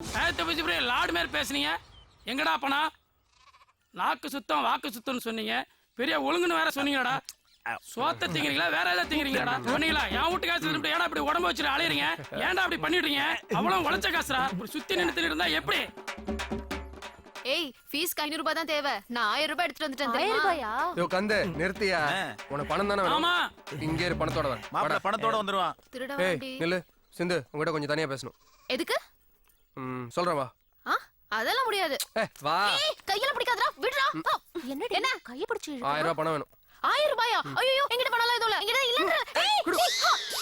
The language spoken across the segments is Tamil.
நேத்து பிடிச்சி இப்படி லாடு மாதிரி பேசுனீங்க. எங்கடா பணம் நாக்கு சுத்தம் வாக்கு சுத்தம்னு சொன்னீங்க. பெரிய ஒழுங்குன்னு வேற சொன்னீங்கடா. சோத்த திங்கிறீங்களா வேற ஏதாவது திங்கிறீங்களாடா? சொன்னீங்களா? என் வீட்டு காசு திருப்பிட்டு ஏன்டா இப்படி உடம்பு வச்சுட்டு அலையறீங்க? ஏன்டா அப்படி பண்ணிடுறீங்க அவ்வளவு உழைச்ச காசுடா. இப்படி சுத்தி நின்று இருந்தா எப்படி? ஏய் ஃபீஸ்க்கு ஐநூறு ரூபாய் தான் தேவை. நான் ஆயிரம் ரூபாய் எடுத்துட்டு வந்துட்டேன் ஆயிரம்? ரூபாயா? யோ கந்து நிறுத்தியா? உனக்கு பணம் தானே வேணும். ஆமா. இங்கே இரு பணத்தோட வர மாப்பிள்ள பணத்தோட வந்துருவான். திருட ஏய் நில்லு. சிந்து உங்ககிட்ட கொஞ்சம் தனியா பேசணும். எதுக்கு? ம் சொல்றேன் வா. ஆ அதெல்லாம் முடியாது. ஏ வா. கையில பிடிக்காதடா விடுடா என்னடி என்ன? கைய பிடிச்சு இழுக்குறா? ஆயிரம் ரூபாய் பணம் வேணும். ஆயிரம் ரூபாயா? ஐயோ எங்கிட்ட பணம் எல்லாம் எதுவும் இல்ல. எங்கிட்ட இல்ல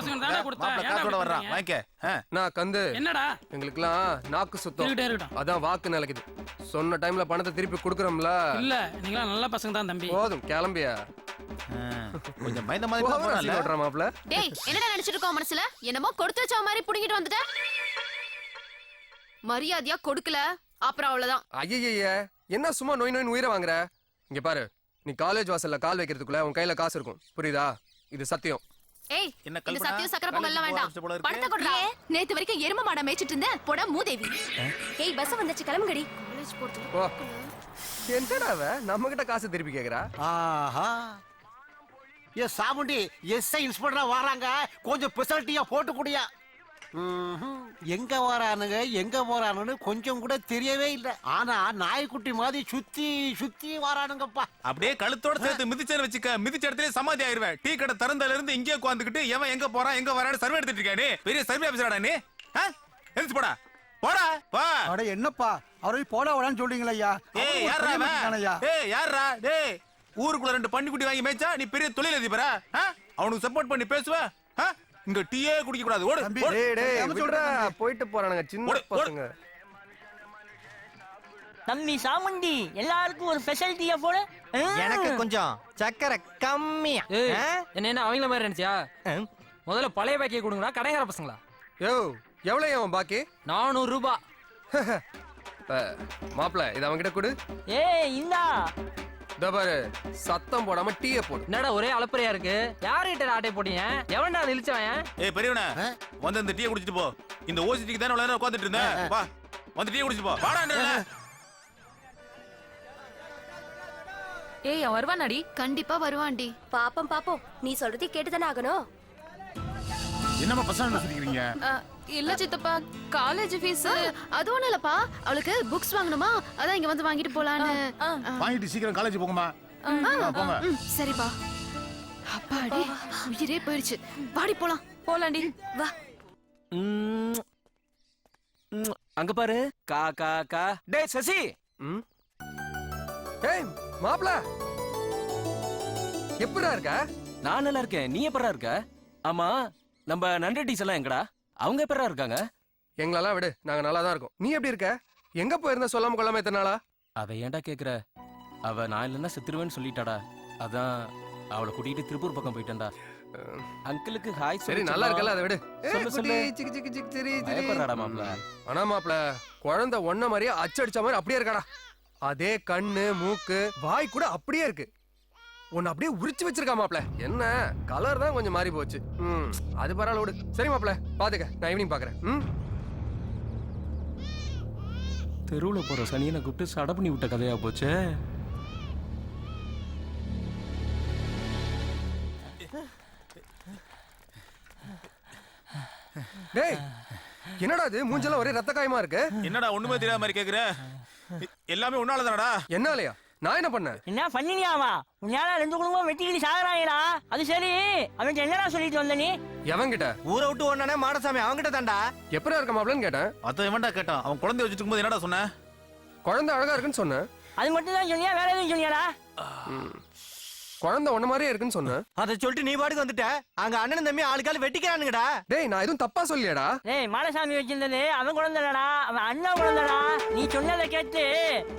பசங்க தானே கொடுத்தேன் மாப்பிள்ள ஏன்டா காசோட இப்படி வர்றான் பண்றீங்க? வாங்கிக்க ஆ. நான் கந்து. என்னடா? எங்களுக்குலாம் நாக்கு சுத்தம். இருக்கட்டும். அதான் வாக்கு நிலைக்குது. சொன்ன டைம்ல பணத்தை திருப்பி கொடுக்குறோம்ல. இல்ல நீங்களா நல்ல பசங்க தான் தம்பி. போதும் கிளம்பியா? ஆ. கொஞ்சம் பயந்த மாதிரி தான் போனான்ல. ஓட்டுற மாப்ள டேய் என்னடா நினைச்சிட்டு இருக்கோம் மனசுல? என்னமோ கொடுத்து வச்ச மாதிரி புடிங்கிட்டு வந்துட்ட. மரியாதையா கொடுக்கல. அப்புறம் அவ்வளவுதான். ஐயய்ய என்ன சும்மா நோய் நோய் உயிரை வாங்குற? இங்க பாரு நீ காலேஜ் வாசல்ல கால் வைக்கிறதுக்குள்ள உன் கையில காசு இருக்கும். புரியுதா? இது சத்தியம். ஏய் என்ன கல்பனா? சத்தியம் சக்கர பொங்கல் எல்லாம் வேண்டாம். பணத்தை கொடுறா. நேத்து வரைக்கும் எரும மாட மேய்ச்சிட்டு இருந்த போடா மூதேவி. ஏய் பஸ் வந்துச்சு கிளம்புங்கடி. காலேஜ் போறது ஓ என்னடா அவ? நம்ம கிட்ட காசு திருப்பி கேக்குறா? ஆஹா. ஏ சாமுண்டி எஸ்ஐ இன்ஸ்பெக்டரா வராங்க. கொஞ்சம் ஸ்பெஷாலிட்டியா போட்டு குடியா. எங்க வரானுங்க எங்க போறானுன்னு கொஞ்சம் கூட தெரியவே இல்லை. ஆனா நாய்க்குட்டி மாதிரி சுத்தி சுத்தி வரானுங்கப்பா. அப்படியே கழுத்தோட சேர்த்து மிதிச்சேன்னு வச்சுக்க மிதிச்ச இடத்துல சமாதி ஆயிருவேன். டீ கடை திறந்தல இருந்து இங்கே உட்காந்துக்கிட்டு எவன் எங்க போறான் எங்க வரான்னு சர்வே எடுத்துட்டு இருக்கானே? பெரிய சர்வே ஆபீசராடா நீ? எந்திரிச்சு போடா. போடா வா அட என்னப்பா? அவரை போட விடான்னு சொல்றீங்களா ஐயா. ஏய் யாரா? ஏய் யாரா டேய் ஊருக்குள்ள ரெண்டு பன்னிக்குட்டி வாங்கி மேய்ச்சா நீ பெரிய தொழில் அதிபரா ஆ? அவனுக்கு சப்போர்ட் பண்ணி பேசுவ? இங்க டீயே குடிக்க கூடாது ஓடு தம்பி, ஓடு. டேய் டேய் தெரியாம விட்றா சொல்றேன் போயிட்டு போறானுங்க சின்ன ஓடு, ஓடு. பசங்க. தம்பி சாமுண்டி எல்லாருக்கும் ஒரு ஸ்பெஷாலிட்டியா போல எனக்கு கொஞ்சம் சக்கரை கம்மியா. ஏய், ஆ? என்ன என்ன அவங்கள மாதிரி ஆ? முதல்ல பழைய பாக்கியை கொடுங்களா கடைக்கார பசங்களா? யோ எவ்வளவு அவன் பாக்கி? நானூறு ரூபாய் மாப்பிள இது அவன்கிட்ட கொடு. ஏய் இந்தா. பாரு சத்தம் போடாம டீயை போடு. என்னடா ஒரே அலப்பறையா இருக்கு? யார்கிட்ட ஆட்டை போட்டீங்க? எவன்டா அது இழிச்சவன் ஏய் பெரியவனே வந்து இந்த டீயை குடிச்சிட்டு போ. இந்த ஓசி டீக்கு தானே நேரம் உட்காந்துட்டு இருந்தேன் வா வந்து டீ குடிச்சிட்டு போ. வாடா ஏய் வருவானாடி? கண்டிப்பா வருவான்டி. பாப்போம் பாப்போம். நீ சொல்றதை கேட்டுதானே ஆகணும். என்னம்மா பசங்க சொல்லிக்கிறீங்க? இல்ல சித்தப்பா காலேஜ் ஃபீஸ் அது ஒண்ணும் இல்லப்பா. அவளுக்கு புக்ஸ் வாங்கணுமா? அதான் இங்க வந்து வாங்கிட்டு போலான்னு. வாங்கிட்டு சீக்கிரம் காலேஜ் போங்கம்மா. போங்க. சரிப்பா. அப்பாடி உயிரே போயிடுச்சு பாடி போலாம். போலாண்டி. வா. அங்க பாரு. கா கா கா. டேய் சசி. ம்? ஏய் மாப்பிள எப்படிடா இருக்க? நான் நல்லா இருக்கேன். நீ எப்படா இருக்க? ஆமா. நம்ம நன்றி எல்லாம் எங்கடா? அவங்க எப்படா இருக்காங்க? எங்களெல்லாம் விடு நாங்க நல்லா தான் இருக்கோம். நீ எப்படி இருக்க? எங்க போயிருந்த சொல்லாம கொள்ளாம எத்தனை நாளா? அவ ஏன்டா கேக்குற? அவ நான் இல்லைன்னா செத்துருவேன்னு சொல்லிட்டாடா. அதான் அவளை கூட்டிட்டு திருப்பூர் பக்கம் போயிட்டேன்டா. அங்கிளுக்கு ஹாய் சரி நல்லா இருக்கல அதை விடு. சொல்லு, சொல்லு. சிக்கு சிக்கு சிக்கு சிரி சிரி. பயப்படுறாடா மாப்ள ஆனா மாப்பிள குழந்தை ஒன்ன மாதிரியே அச்சடிச்ச மாதிரி அப்படியே இருக்காடா. அதே கண்ணு மூக்கு வாய் கூட அப்படியே இருக்கு. உன்னை அப்படியே உரிச்சு வச்சிருக்கா மாப்ள என்ன? கலர் தான் கொஞ்சம் மாறி போச்சு. ம் அது பரவாயில்ல விடு. சரி மாப்ள பாத்துக்க. நான் ஈவினிங் பாக்குறேன். ம்? தெருவுல போற சனியனை கூப்பிட்டு சட பண்ணி விட்ட கதையா போச்சே? டேய் என்னடா இது? மூஞ்செல்லாம் ஒரே ரத்த காயமா இருக்கு? என்னடா ஒண்ணுமே தெரியாத மாதிரி கேக்குற? எல்லாமே உன்னால தானடா என்னாலயா? நான் என்ன பண்ணேன்? என்ன பண்ணினியாவா உன்னால ரெண்டு குடும்பம் வெட்டிக்கிட்டு சாகுறாங்களா அது சரி. அவன் என்னடா சொல்லிட்டு வந்த நீ? எவன்கிட்ட? ஊரை விட்டு ஒன்னானே மாடசாமி அவங்கிட்ட தான்டா. எப்படா இருக்க மாப்ளன்னு கேட்டேன். அத எவன்டா கேட்டான். அவன் குழந்தை வச்சுட்டு இருக்கும்போது என்னடா சொன்ன? குழந்தை அழகா இருக்குன்னு சொன்னேன். அது மட்டும் தான் சொன்னியா? வேற எதுவும் சொன்னியாடா? குழந்தை ஒன்ன மாதிரியே இருக்குன்னு சொன்னேன் அதை சொல்லிட்டு நீ பாட்டுக்கு வந்துட்ட? அங்க அண்ணன் தம்பி ஆளுக்கால வெட்டிக்கிறானுங்கடா. டேய் நான் எதுவும் தப்பா சொல்லியடா டேய் மாடசாமி வச்சிருந்தது அவன் குழந்தைடா அவன் அண்ணன் குழந்தைடா நீ சொன்னதை கேட்டு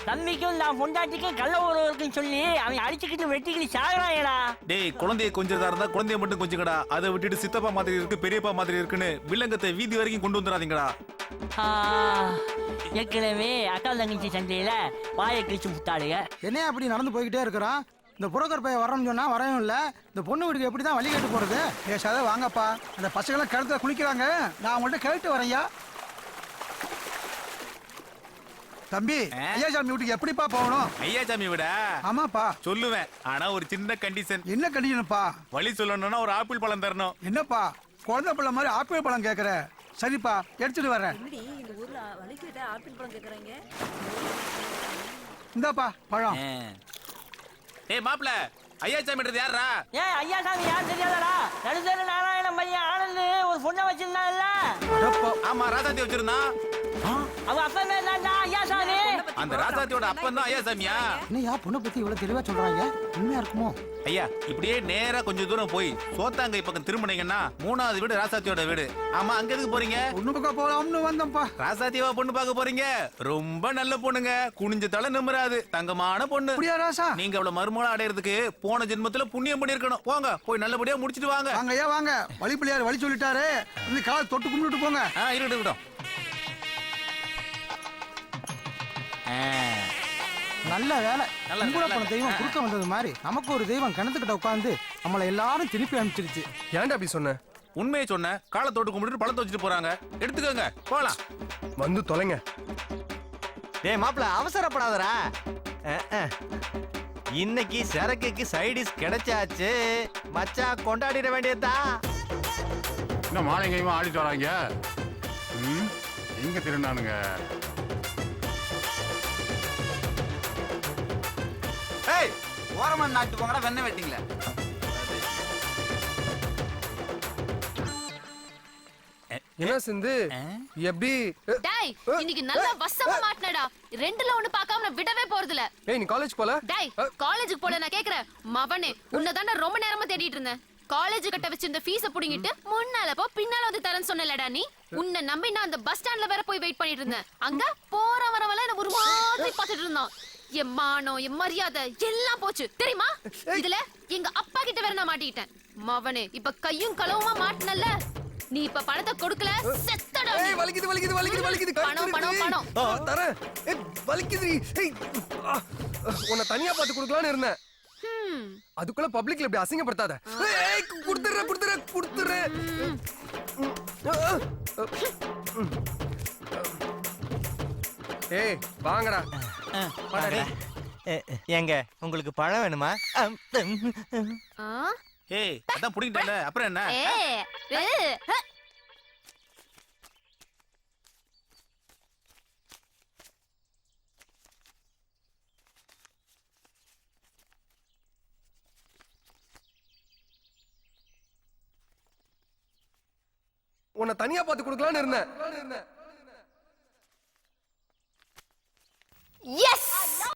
தம்பிக்கும் நான் பொண்டாட்டிக்கும் கள்ள உறவு இருக்குன்னு சொல்லி அவன் அடிச்சுக்கிட்டு வெட்டிக்கிட்டு சாகுறாங்கடா டேய் குழந்தைய கொஞ்சதா இருந்தா குழந்தைய மட்டும் கொஞ்சங்கடா அதை விட்டுட்டு சித்தப்பா மாதிரி இருக்கு பெரியப்பா மாதிரி இருக்குன்னு வில்லங்கத்தை வீதி வரைக்கும் கொண்டு வந்துடாதீங்கடா ஆ, ஏற்கனவே அக்கா தங்கச்சி சண்டையில வாயை கிழிச்சு முட்டாளுங்க. என்ன அப்படி நடந்து போய்கிட்டே இருக்கிறான்? இந்த புரோக்கர் பையன் வரணும்னு சொன்னா வரவும் இல்ல. இந்த பொண்ணு வீட்டுக்கு எப்படி தான் வழி கேட்டு போறது? பேசாத வாங்கப்பா. அந்த பசங்களாம் கிணத்துல குளிக்கிறாங்க. நான் அவங்கள்ட்ட கேட்டு வரேன்யா. தம்பி ஐயாசாமி வீட்டுக்கு எப்படிப்பா போகணும்? ஐயா சாமி விட? ஆமாப்பா. சொல்லுவேன். ஆனா ஒரு சின்ன கண்டிஷன் என்ன கண்டிஷன்ப்பா வழி சொல்லணும்னா ஒரு ஆப்பிள் பழம் தரணும். என்னப்பா? குழந்தை பிள்ளை மாதிரி ஆப்பிள் பழம் கேட்குற சரிப்பா எடுத்துட்டு வரேன். இந்தாப்பா பழம். ஏய் மாப்ள ஐயா சாமின்றது யாரா ஏன் ஐயா சாமி யார் தெரியாதடா? நடுத்தர நாராயணன் பையன் ஆனந்து ஒரு பொண்ணை வச்சிருந்தான்ல. ஆமா ராசாத்தி வச்சிருந்தான். அந்த ராசாத்தியோட அப்பன் தான் ஐயா சாமியா? என்னையா பொண்ணை பத்தி இவ்வளவு தெளிவா சொல்றாங்க? உண்மையா இருக்குமோ? ஐயா இப்படியே நேரா கொஞ்சம் தூரம் போய் சோத்தாங்கை பக்கம் திரும்பினீங்கன்னா மூணாவது வீடு ராசாத்தியோட வீடு. ஆமா அங்க எதுக்கு போறீங்க? பொண்ணு பக்கம் போலாம்னு வந்தோம்ப்பா ராசாத்தியவா பொண்ணு பார்க்க போறீங்க? ரொம்ப நல்ல பொண்ணுங்க. குனிஞ்ச தலை நிமிராது. தங்கமான பொண்ணு. அப்படியா ராசா? நீங்க அவள மறுமூலம் அடையறதுக்கு போன ஜென்மத்துல புண்ணியம் பண்ணிருக்கணும் போங்க போய் நல்லபடியா முடிச்சிட்டு வாங்க. வாங்க ஐயா வாங்க. வழி பிள்ளையார் வழி சொல்லிட்டாரு. இந்த காலை தொட்டு கும்பிட்டு போங்க. ஆ இருக்கட்டும் இருக்கட்டும் நல்ல வேலை. வேலை. போன தெய்வம் குறுக்க வந்தது மாதிரி நமக்கு ஒரு தெய்வம் கிணத்துக்கிட்ட உட்காந்து நம்மளை எல்லாரும் திருப்பி அனுப்பிச்சிருச்சு. ஏன்டா அப்படி சொன்ன? உண்மையை சொன்ன. காலத்தோட்டு கும்பிட்டு பழத்தை வச்சுட்டு போறாங்க. எடுத்துக்கோங்க. போலாம். வந்து தொலைங்க. டேய் மாப்பிள அஹ். இன்னைக்கு சரக்குக்கு சைடிஸ் கிடைச்சாச்சு. மச்சான் கொண்டாடிட வேண்டியதா என்ன மாலைங்கையுமா ஆடிட்டு வராங்க? ம்? எங்க திருநானுங்க? ஓரமா நாட்டு போங்கடா வெண்ணெய் வெட்டிங்களே. என்ன சிந்து? எப்படி? டேய் இன்னைக்கு நல்லா வசமா மாட்டினடா. ரெண்டுல ஒண்ணு பார்க்காம நான் விடவே போறதில்ல. ஏய் நீ காலேஜ் போல? டேய் காலேஜுக்கு போல நான் கேக்குறேன். மவனே உன்னை ரொம்ப நேரமா தேடிட்டு இருந்தேன். காலேஜ் கட்ட வச்சிருந்த ஃபீஸ புடிங்கிட்டு முன்னால போ பின்னால வந்து தரேன்னு சொன்னலடா நீ. உன்னை நம்பி நான் அந்த பஸ் ஸ்டாண்ட்ல வேற போய் வெயிட் பண்ணிட்டு இருந்தேன். அங்க போற வரவெல்லாம் என்ன ஒரு மாதிரி பார்த்துட்டு இருந்தான். என் மானம் என் மரியாதை எல்லாம் போச்சு. தெரியுமா? இதுல எங்க அப்பா கிட்ட வேற நான் மாட்டிக்கிட்டேன். மவனே இப்ப கையும் களவுமா மாட்டினல்ல? நீ இப்ப பணத்தை கொடுக்கல? செத்தடா. ஏய் வலிக்குது வலிக்குது வலிக்குது வலிக்குது. பணம், பணம், பணம். ஆ, தரேன். ஏய் வலிக்குது. ஏய் உன்னை தனியா பார்த்து கொடுக்கலாம்னு இருந்தேன். அதுக்குள்ள பப்ளிக்ல இப்படி அசிங்கப்படுத்தாத. ஏய் குடுத்துறேன் குடுத்துறேன் குடுத்துறேன் ஏய் வாங்கடா. ஏங்க உங்களுக்கு பழம் வேணுமா? ஏய் அதான் புடிங்கிட்டல அப்புறம் என்ன. உன்னை தனியா பார்த்து கொடுக்கலாம்னு இருந்தேன். எஸ்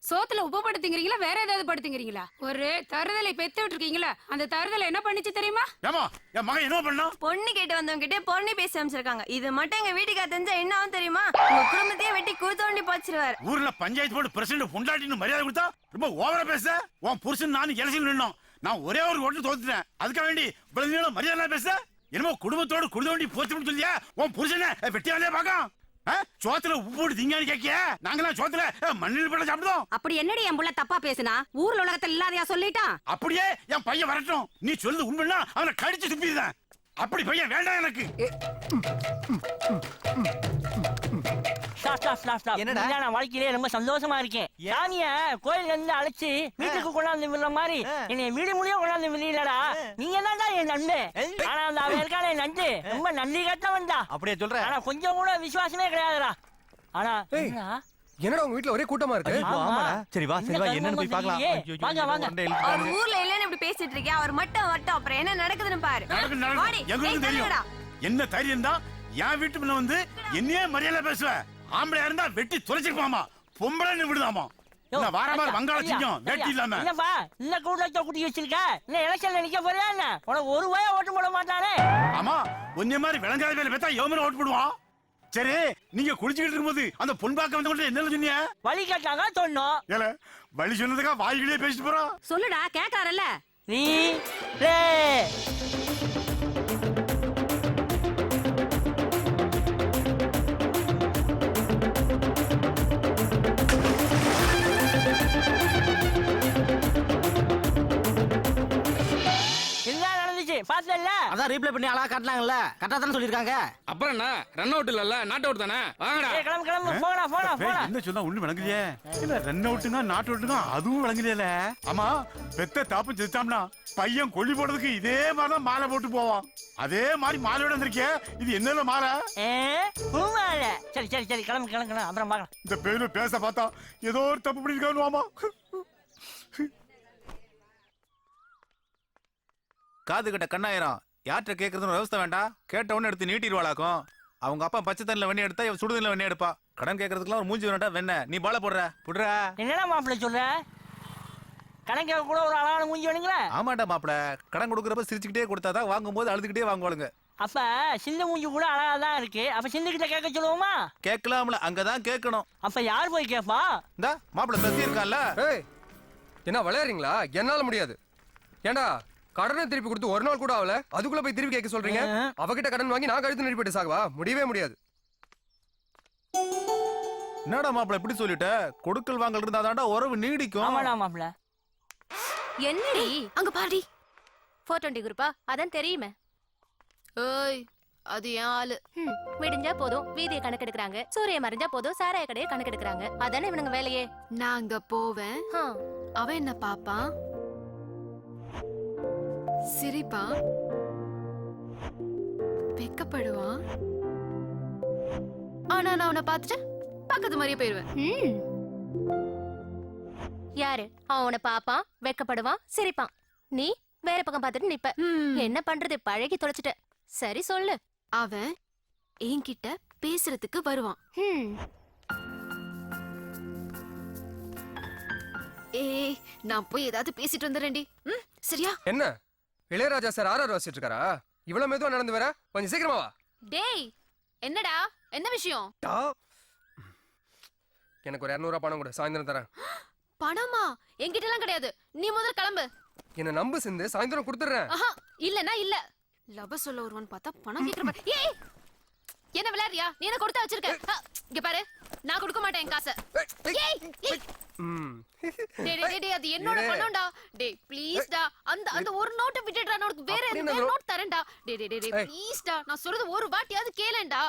சோத்துல உப்பு படுத்துங்கிறீங்களா? வேற ஏதாவது படுத்துங்கிறீங்களா? ஒரு தருதலை பெத்து விட்டுருக்கீங்களா? அந்த தருதலை என்ன பண்ணிச்சு தெரியுமா? ஏமா என் மகன் என்ன பண்ணா? பொண்ணு கேட்டு வந்தவங்க கிட்டே பொண்ணு பேசி அமைச்சிருக்காங்க இது மட்டும் எங்க வீட்டுக்கு தெரிஞ்சா என்ன ஆகும் தெரியுமா? உங்க குடும்பத்தையே வெட்டி கூத்தோண்டி போச்சிருவாரு. ஊர்ல பஞ்சாயத்து போர்டு பிரசிடண்ட் பொண்டாட்டின்னு மரியாதை கொடுத்தா ரொம்ப ஓவரா பேச உன் புருஷன் நானும் எலெக்ஷன் நின்னோம். நான் ஒரே ஒரு ஓட்டு தோத்துட்டேன். அதுக்காக வேண்டி இவ்வளவு மரியாதை பேச என்னமோ குடும்பத்தோடு குடுதோண்டி போச்சுன்னு சொல்லியா? உன் புருஷனை வெட்டியாலே பாக்கம் சோத்துல உப்பு போட்டு திங்கான்னு கேக்கிய நாங்களாம் சோத்துல மண்ணில் போட சாப்பிடுதோம். அப்படி என்னடி என் புள்ள தப்பா பேசுனா? ஊர்ல உலகத்துல இல்லாதையா சொல்லிட்டான்? அப்படியே என் பையன் வரட்டும். நீ சொல்லுது உண்மைன்னா அவனை கடிச்சு துப்பிடுறேன் அப்படி பையன் வேண்டாம் எனக்கு. என்னடா? என்னடா நான் வாழ்க்கையிலே ரொம்ப சந்தோஷமா இருக்கேன். சாமிய கோயில்ல இருந்து அழைச்சு வீட்டுக்கு கொண்டாந்து விடுற மாதிரி என்னை வீடு முடிய கொண்டாந்து விடலடா நீங்க தான்டா என் நண்டு ஆனா அந்த அவன் இருக்கான என் நண்டு ரொம்ப நன்றி கட்டவன் தான் அப்படியே சொல்ற. ஆனா கொஞ்சம் கூட விசுவாசமே கிடையாதுடா. ஆனா ஏய். என்னடா? என்னடா உங்க வீட்ல ஒரே கூட்டமா இருக்கு? ஐயோ, ஆமாடா. சரி வா சரி வா இந்த என்னன்னு போய் பார்க்கலாம். வாங்க, வாங்க. அவர். ஊர்ல இல்லன்னு இப்படி பேசிட்டு இருக்கேன் அவர் மட்டும் வரட்டும் அப்புறம் என்ன நடக்குதுன்னு பாரு. நடக்கும் எங்களுக்கு தெரியும். என்ன தைரியம் தான் என் வீட்டு முன்ன வந்து என்னையே மரியாதை பேசுவ. ஆம்பளையா இருந்தா வெட்டி தொலைச்சிருப்பாமா பொம்பளைன்னு விடுதாமா? நான் வார மாதிரி வங்காள சிங்கம் வேட்டி இல்லாம. இல்லப்பா இந்த கூட்டத்தை குட்டி வச்சிருக்க. இந்த எலெக்ஷன்ல நிக்க போறியா என்ன? உனக்கு ஒரு வய ஓட்டு போட மாட்டானே. ஆமா ஒன்னே மாதிரி விளங்காத வேலை பார்த்தா எவமன ஓட்டு போடுவான் சரி நீங்க குடிச்சுக்கிட்டு இருக்கும்போது அந்த பொன்பாக்க வந்து என்ன சொன்னீங்க? வழி கேட்டாங்க சொன்னோம். ஏல வழி சொன்னதுக்கா வாய்களே பேசிட்டு போறோம் சொல்லுடா கேட்காரல்ல நீ ரீப்ளை பண்ணி அழகா காட்டினாங்கல்ல. கரெக்டா தானே சொல்லியிருக்காங்க? அப்புறம் என்ன? ரன் அவுட் இல்லல்ல? நாட் அவுட் தானே? வாங்கடா. ஏய், கிளம்பு கிளம்பு. போடா போடா போடா என்ன சொன்னா ஒண்ணு விளங்கலையே. இல்ல ரன் அவுட்டுங்க நாட் அவுட்டுங்க அதுவும் விளங்கலையில. ஆமா பெத்த தாப்பு செத்தாம்னா பையன் கொல்லி போடுறதுக்கு இதே மாதிரிதான் மாலை போட்டு போவான். அதே மாதிரி மாலையோட வந்திருக்கே இது என்னல மாலை? ஏ பூமால சரி சரி சரி கிளம்பு கிளம்பு கிளம்பு. அப்புறம் பார்க்கலாம். இந்த பேரு பேச பார்த்தா ஏதோ ஒரு தப்பு பண்ணிருக்கான்னு ஆமா காது கிட்ட கண்ணாயிரம். யார்கிட்ட கேட்கறதுன்னு விவசாய வேண்டாம். கேட்ட உடனே எடுத்து நீட்டிடுவாளாக்கும். அவங்க அப்பா பச்சை தண்ணில வெண்ணெய் எடுத்தா இவன் சுடுதண்ணில வெண்ணெய் எடுப்பா. கடன் கேட்கறதுக்குலாம் ஒரு மூஞ்சி வேண்டாம் வெண்ணெய். நீ பால போடுற. புடுறா என்னடா மாப்பிள்ளை சொல்ற? கணக்க கூட ஒரு அழகான மூஞ்சி வேணுங்களா. ஆமாண்டா மாப்பிள கடன் கொடுக்குறப்ப சிரிச்சுக்கிட்டே கொடுத்தாதான் வாங்கும்போது அழுதுகிட்டே வாங்குவாளுங்க. அப்ப சிந்து மூஞ்சி கூட அழகா தான் இருக்கு. அப்ப சிந்து கிட்ட கேட்க சொல்லுவோமா? கேட்கலாம்ல. அங்கதான் கேட்கணும். அப்ப யார் போய் கேப்பா இந்தா மாப்பிள சசி இருக்கான்ல. ஏய் என்ன விளையாடுறீங்களா? என்னால முடியாது. ஏண்டா கடனை திருப்பி கொடுத்து ஒரு நாள் கூட ஆகல அதுக்குள்ள போய் திருப்பி கேட்க சொல்றீங்க? அவகிட்ட கடன் வாங்கி நான் கழுத்து நெறிப்பட்டு சாகவா? முடியவே முடியாது. என்னடா மாப்பிள இப்படி சொல்லிட்ட? கொடுக்கல் வாங்கல் இருந்தாதான்டா உறவு நீடிக்கும். ஆமாடா மாப்பிள்ள என்னடி? அங்க பாடி ஃபோர் டுவெண்ட்டி குரூப்பா. அதான் தெரியுமே. ஏய் அது ஏன் ஆளு. விடிஞ்சா போதும். வீதியை கணக்கெடுக்கறாங்க. சூரிய மறைஞ்சா போதும். சாராய கடையை கணக்கெடுக்கறாங்க. அதானே இவனுங்க வேலையே? நான் அங்க போவேன். அவன் என்ன பாப்பான்? சிரிப்பான் வெக்கப்படுவான் ஆனா நான் அவனை பார்த்துட்டு பக்கத்து மாதிரியே போயிருவேன். யாரு? அவன் உன்னை பாப்பான் வெக்கப்படுவான் சிரிப்பான். நீ வேற பக்கம் பார்த்துட்டு நிப்ப. என்ன பண்றது? பழகி தொலைச்சிட்ட. சரி சொல்லு. அவன் என்கிட்ட பேசுறதுக்கு வருவான். ஏய் நான் போய் ஏதாவது பேசிட்டு வந்துடுறேன்டி. ம் சரியா? என்ன? இளையராஜா சார் ஆர் ஆர் வாசிட்டு இருக்காரா இவ்வளவு மெதுவா நடந்து வர? கொஞ்சம் சீக்கிரமா வா. டேய் என்னடா? என்ன விஷயம்? டா. எனக்கு ஒரு இரநூறுவா பணம் கொடு சாயந்தரம் தரேன். பணமா? என்கிட்ட எல்லாம் கிடையாது. நீ முதல்ல கிளம்பு. என்ன நம்பு சிந்து. சாயந்தரம் கொடுத்துட்றேன். ஆஹா இல்லனா இல்ல. லவ சொல்ல வருவான்னு பார்த்தா பணம் கேக்குற. ஏய் என்ன விளையாடுறியா? நீ என்ன கொடுத்தா வச்சிருக்க? இங்க பாரு. நான் கொடுக்க மாட்டேன் என் காசை. ஏய் ஏய் டேய் டேய், டேய் அது என்னோட இரு. பணம்டா டேய் ப்ளீஸ் டா அந்த அந்த ஒரு நோட்டை விட்டுடுறா நான் உனக்கு வேற நான் நோட் தரேன்டா. டேய் டேய் டேய் ஏய். ப்ளீஸ் டா நான் சொல்றது ஒரு வாட்டியாவது கேளேன்டா.